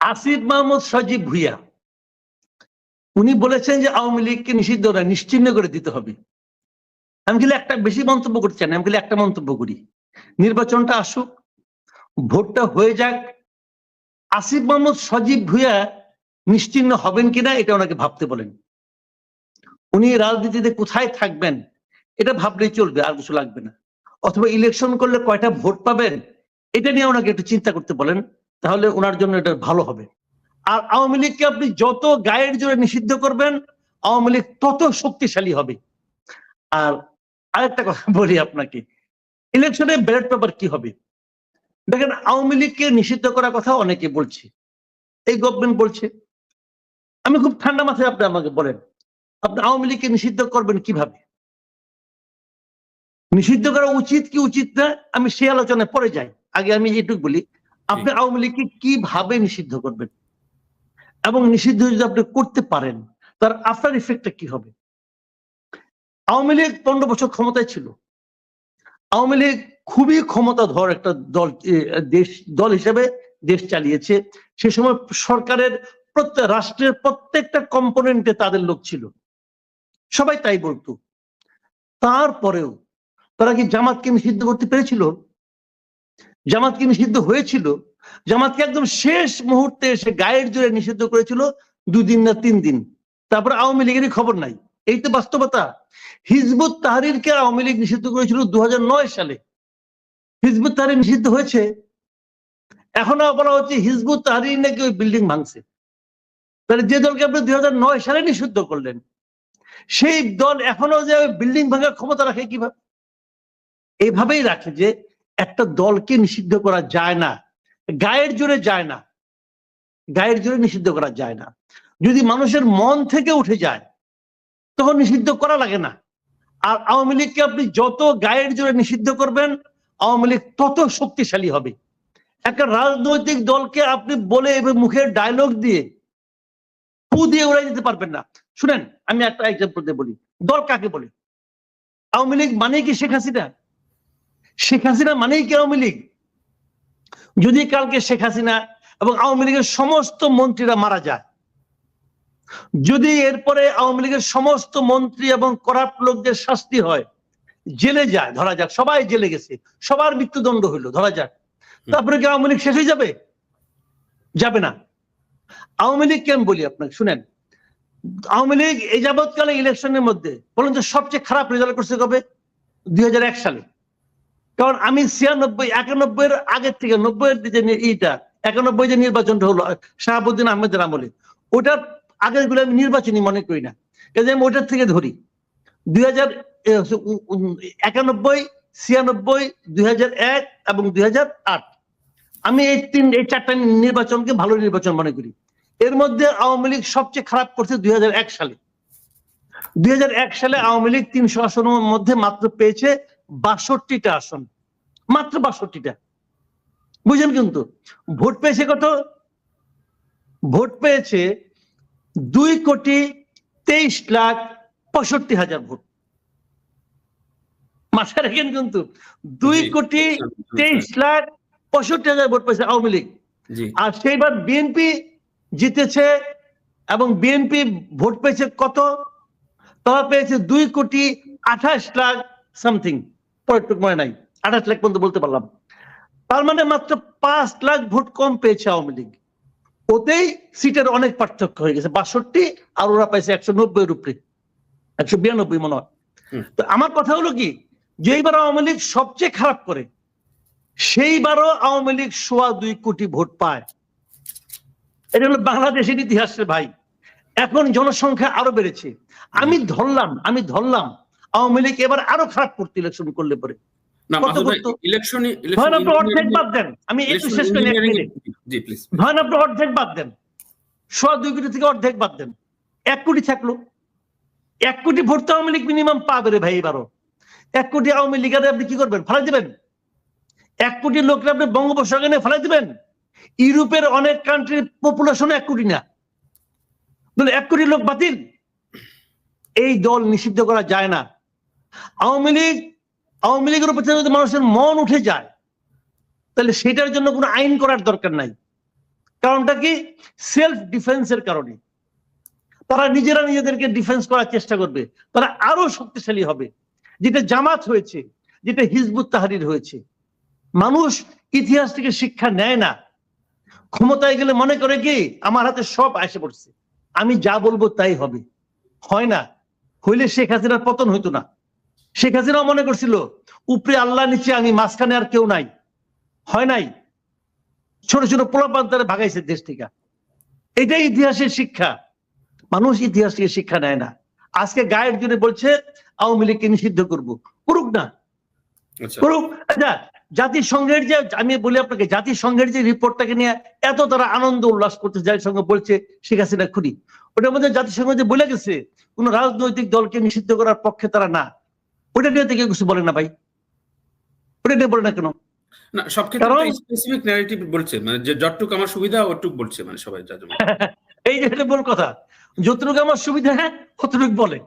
আসিফ মাহমুদ সজীব ভুইয়া। উনি বলেছেন যে আওয়ামী লীগকে নিষিদ্ধ না নিশ্চিহ্ন করে দিতে হবে। আমি খালি একটা বেশি মন্তব্য করতে চাই না, আমি একটা মন্তব্য করি। নির্বাচনটা আসুক, ভোটটা হয়ে যাক। আসিফ মাহমুদ সজীব ভুইয়া নিশ্চিহ্ন হবেন কিনা এটা ওনাকে ভাবতে বলেন। উনি রাজনীতিতে কোথায় থাকবেন, এটা ভাবলেই চলবে, আর কিছু লাগবে না। অথবা ইলেকশন করলে কয়টা ভোট পাবেন, এটা নিয়ে ওনাকে একটু চিন্তা করতে বলেন। তাহলে ওনার জন্য এটা ভালো হবে। আর আওয়ামী লীগকে আপনি যত গায়ের জোরে নিষিদ্ধ করবেন, আওয়ামী লীগ তত শক্তিশালী হবে। আর আরেকটা কথা বলি আপনাকে, ইলেকশনে ব্যালট পেপার কি হবে? দেখেন, আওয়ামী লীগকে নিষিদ্ধ করার কথা অনেকে বলছে। এই গভর্নমেন্ট বলছে। আমি খুব ঠান্ডা মাথায় আপনি আমাকে বলেন, আপনি আওয়ামী লীগকে নিষিদ্ধ করবেন কীভাবে? নিষিদ্ধ করা উচিত কি উচিত না, আমি সেই আলোচনায় পরে যাই। আগে আমি এটুকু বলি আপনি আওয়ামী লীগকে কীভাবে নিষিদ্ধ করবেন? এবং নিষিদ্ধ যদি আপনি করতে পারেন তার আফটার ইফেক্টটা কি হবে? আওয়ামী লীগ পনেরো বছর ক্ষমতায় ছিল। আওয়ামী লীগ খুবই ক্ষমতাধর একটা দল দেশ দল হিসেবে দেশ চালিয়েছে। সে সময় সরকারের প্রত্যেক রাষ্ট্রের প্রত্যেকটা কম্পোনেন্টে তাদের লোক ছিল। সবাই তাই বলতো। তারপরেও তারা কি জামাতকে নিষিদ্ধ করতে পেরেছিল? জামাতকে নিষিদ্ধ হয়েছিল। জামাতকে একদম শেষ মুহূর্তে এসে গায়ের জোরে নিষিদ্ধ করেছিল দুদিন না তিন দিন। তারপর আওয়ামী লীগেরই খবর নাই। এই তো বাস্তবতা। হিজবুত তাহারিরকে আওয়ামী লীগ নিষিদ্ধ করেছিল দুহাজার নয় সালে। হিজবুত তাহারির নিষিদ্ধ হয়েছে। এখন বলা হচ্ছে হিজবুত তাহারির নাকি ওই বিল্ডিং ভাঙছে। তাহলে যে দলকে আপনি দুই হাজার নয় সালে নিষিদ্ধ করলেন, সেই দল এখনও যে বিল্ডিং ভাঙার ক্ষমতা রাখে কীভাবে? এইভাবেই রাখে যে একটা দলকে নিষিদ্ধ করা যায় না, গায়ের জোরে যায় না, গায়ের জোরে নিষিদ্ধ করা যায় না। যদি মানুষের মন থেকে উঠে যায়, তখন নিষিদ্ধ করা লাগে না। আর আওয়ামী লীগকে আপনি যত গায়ের জোরে নিষিদ্ধ করবেন, আওয়ামী লীগ তত শক্তিশালী হবে। একটা রাজনৈতিক দলকে আপনি বলে মুখের ডায়লগ দিয়ে পু দিয়ে উড়াই দিতে পারবেন না। শুনেন, আমি একটা এক্সাম্পল দিয়ে বলি। দল কাকে বলে? আওয়ামী লীগ মানে কি শেখ হাসিনা? শেখ হাসিনা মানেই কি আওয়ামী লীগ? যদি কালকে শেখ হাসিনা এবং আওয়ামী লীগের সমস্ত মন্ত্রীরা মারা যায় যদি এরপরে আওয়ামী লীগের সমস্ত মন্ত্রী এবং করাপ্ট লোকদের শাস্তি হয় জেলে যায় ধরা যাক সবাই জেলে গেছে সবার মৃত্যুদণ্ড হইল ধরা যাক তারপরে কি আওয়ামী লীগ শেষ হয়ে যাবে? যাবে না। আওয়ামী লীগ কেন বলি আপনাকে? শুনেন আওয়ামী লীগ এই যাবৎকালে ইলেকশনের মধ্যে বলুন তো সবচেয়ে খারাপ রেজাল্ট করছে কবে? দুই হাজার এক সালে। কারণ আমি ছিয়ানব্বই একানব্বই এর আগের থেকে নব্বই এর নি- ইটা, একানব্বই যে নির্বাচনটা হলো, শাহাবুদ্দিন আহমেদের আমলে, ওটার আগেরগুলো আমি নির্বাচনী মনে করি না। কাজে আমি ওটার থেকে ধরি। দুই হাজার একানব্বই, ছিয়ানব্বই দুই হাজার এক এবং দুই হাজার আট। আমি এই তিন, এই চারটা নির্বাচনকে ভালো নির্বাচন মনে করি। এর মধ্যে আওয়ামী লীগ সবচেয়ে খারাপ করছে দুই হাজার এক সালে। দুই হাজার এক সালে আওয়ামী লীগ তিনশো আসনের মধ্যে মাত্র পেয়েছে বাষট্টিটা আসন মাত্র বাষট্টিটা। বুঝলেন কিন্তু? ভোট পেয়েছে কত? ভোট পেয়েছে দুই কোটি তেইশ লাখ পঁয়ষট্টি হাজার ভোট। মাথায় রাখেন কিন্তু দুই কোটি তেইশ লাখ পঁয়ষট্টি হাজার ভোট পেয়েছে আওয়ামী লীগ। আর সেইবার বিএনপি জিতেছে এবং বিএনপি ভোট পেয়েছে কত? তারা পেয়েছে দুই কোটি আঠাশ লাখ সামথিং। মনে নাই আঠাশ লাখ পর্যন্ত বলতে পারলাম। তার মানে মাত্র পাঁচ লাখ ভোট কম পেয়েছে আওয়ামী লীগ। ওতেই সিটের অনেক পার্থক্য হয়ে গেছে বাষট্টি আর ওরা পাইছে একশো উপরে একশো বিরানব্বই মনে হয়। তো আমার কথা হলো কি যে এইবার আওয়ামী লীগ সবচেয়ে খারাপ করে সেইবারও আওয়ামী লীগ সোয়া দুই কোটি ভোট পায়। এটা হলো বাংলাদেশের ইতিহাসের ভাই। এখন জনসংখ্যা আরও বেড়েছে। আমি ধরলাম আমি ধরলাম আওয়ামী লীগ এবার আরও খারাপ করতে ইলেকশন করলে পরে। ধরেন আপনি অর্ধেক বাদ দেন। আমি একটু শেষ করি এক মিনিট। জি প্লিজ ধরেন আপনি অর্ধেক বাদ দেন। সোয়া দুই কোটি থেকে অর্ধেক বাদ দেন। এক কোটি থাকল। এক কোটি ভোট তো আওয়ামী লীগ মিনিমাম পাবে রে ভাই এবারও। এক কোটি আওয়ামী লীগারে আপনি কি করবেন? ফেলাই দিবেন? এক কোটি লোককে আপনি বঙ্গোপসাগরে ফেলাই দিবেন? ইউরোপের অনেক কান্ট্রির পপুলেশন এক কোটি না। এক কোটি লোক বাতিল। এই দল নিষিদ্ধ করা যায় না। আওয়ামী লীগ, আওয়ামী লীগের উপর যদি মানুষের মন উঠে যায়, তাহলে সেটার জন্য কোনো আইন করার দরকার নাই। কারণটা কি? সেলফ ডিফেন্সের কারণে। তারা নিজেরা নিজেদেরকে ডিফেন্স করার চেষ্টা করবে। তারা আরও শক্তিশালী হবে। যেটা জামাত হয়েছে, যেটা হিজবুত তাহারির হয়েছে। মানুষ ইতিহাস থেকে শিক্ষা নেয় না। ক্ষমতায় গেলে মনে করে কি, আমার হাতে সব আসে পড়ছে। আমি যা বলব তাই হবে। হয় না। হইলে শেখ হাসিনার পতন হইতো না। শেখ হাসিনাও মনে করছিল উপরে আল্লাহ নিচে আমি মাঝখানে আর কেউ নাই। হয় নাই? ছোট ছোট পোলাপান্তারে ভাগাইছে দেশ থেকে। এটাই ইতিহাসের শিক্ষা। মানুষ ইতিহাস থেকে শিক্ষা নেয় না। আজকে গায়ের জন্য বলছে আওয়ামী লীগকে নিষিদ্ধ করব। করুক না। আচ্ছা। করুক। আচ্ছা জাতিসংঘের যে আমি বলি আপনাকে জাতিসংঘের যে রিপোর্টটাকে নিয়ে এত তারা আনন্দ উল্লাস করতে জাতিসংঘ বলছে শেখ হাসিনা খুনি। ওটার মধ্যে জাতিসংঘ যে বলে গেছে কোন রাজনৈতিক দলকে নিষিদ্ধ করার পক্ষে তারা না। ওটা নিয়ে কেউ কিছু বলে না ভাই। ওটা নিয়ে বলে না কেন? না সব ক্ষেত্রে স্পেসিফিক ন্যারেটিভ বলছে মানে যে যতটুকু আমার সুবিধা ওটুক বলছে মানে সবাই যা এই যে বল কথা। যতটুকু আমার সুবিধা হ্যাঁ ততটুকু বলে।